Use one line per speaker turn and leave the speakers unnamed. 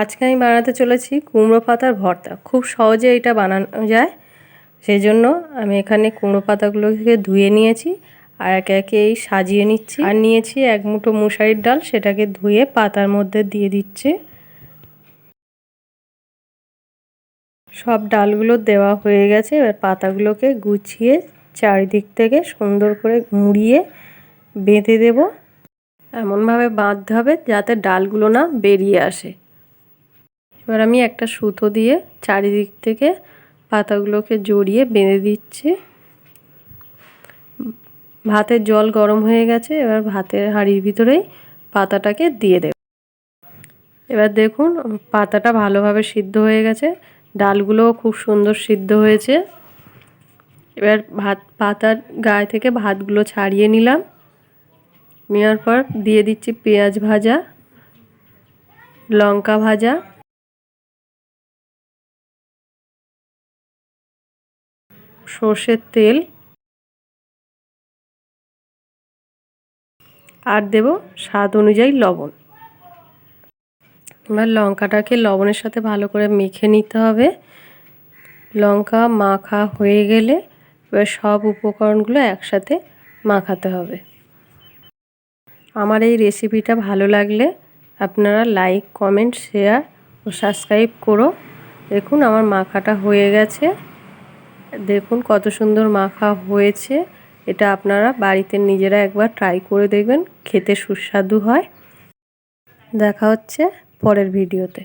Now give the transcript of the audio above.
আজকে আমি বানাতে চলেছি কুমড়ো পাতার ভর্তা। খুব সহজে এটা বানানো যায়। সেই জন্য আমি এখানে কুমড়ো পাতাগুলোকে ধুয়ে নিয়েছি আর একে একে এই সাজিয়ে নিচ্ছি। আর নিয়েছি এক মুঠো মশারির ডাল, সেটাকে ধুয়ে পাতার মধ্যে দিয়ে দিচ্ছে। সব ডালগুলো দেওয়া হয়ে গেছে। এবার পাতাগুলোকে গুছিয়ে চারিদিক থেকে সুন্দর করে মুড়িয়ে বেঁধে দেব। এমনভাবে বাঁধতে হবে যাতে ডালগুলো না বেরিয়ে আসে। এবার আমি একটা সুতো দিয়ে চারিদিক থেকে পাতাগুলোকে জড়িয়ে বেঁধে দিচ্ছি। ভাতের জল গরম হয়ে গেছে, এবার ভাতের হাঁড়ির ভিতরেই পাতাটাকে দিয়ে দেব। এবার দেখুন, পাতাটা ভালোভাবে সিদ্ধ হয়ে গেছে, ডালগুলোও খুব সুন্দর সিদ্ধ হয়েছে। এবার ভাত, পাতার গায়ে থেকে ভাতগুলো ছাড়িয়ে নিলাম। নেওয়ার পর দিয়ে দিচ্ছি পেঁয়াজ ভাজা, লঙ্কা ভাজা সর্ষের তেল। আর দেব স্বাদ অনুযায়ী লবণ। এবার লঙ্কাটাকে লবণের সাথে ভালো করে মেখে নিতে হবে। লঙ্কা মাখা হয়ে গেলে এবার সব উপকরণগুলো একসাথে মাখাতে হবে। আমার এই রেসিপিটা ভালো লাগলে আপনারা লাইক, কমেন্ট, শেয়ার ও সাবস্ক্রাইব করো। দেখুন আমার মাখাটা হয়ে গেছে। দেখুন কত সুন্দর মাখা হয়েছে। এটা আপনারা বাড়িতে নিজেরা একবার ট্রাই করে দেখবেন, খেতে সুস্বাদু হয়। দেখা হচ্ছে পরের ভিডিওতে